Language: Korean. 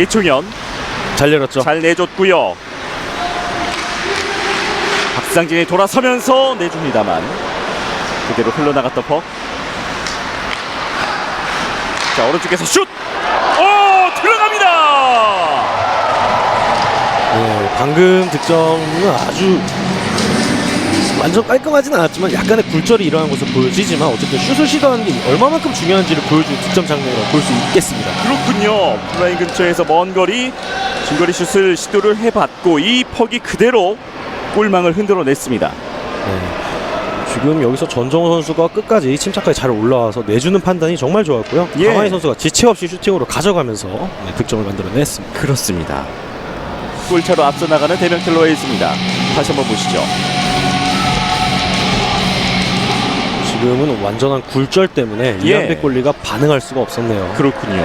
이충현 잘 열었죠. 잘 내줬고요. 박상진이 돌아서면서 내줍니다만 그대로 흘러나갔던 퍽. 자 오른쪽에서 슛. 오 들어갑니다. 네, 방금 득점은 아주 완전 깔끔하진 않았지만 약간의 굴절이 일어난 것으로 보여지지만 어쨌든 슛을 시도하는 게 얼마만큼 중요한지를 보여준 득점 장면이라고 볼 수 있겠습니다. 그렇군요. 플라인 근처에서 먼 거리 중거리 슛을 시도를 해봤고 이 퍽이 그대로 골망을 흔들어냈습니다. 네. 지금 여기서 전정호 선수가 끝까지 침착하게 잘 올라와서 내주는 판단이 정말 좋았고요. 예. 강하희 선수가 지체 없이 슈팅으로 가져가면서 네, 득점을 만들어냈습니다. 그렇습니다. 골차로 앞서 나가는 대명틀로에 있습니다. 다시 한번 보시죠. 지금은 완전한 굴절 때문에 예. 이한백 골리가 반응할 수가 없었네요. 그렇군요.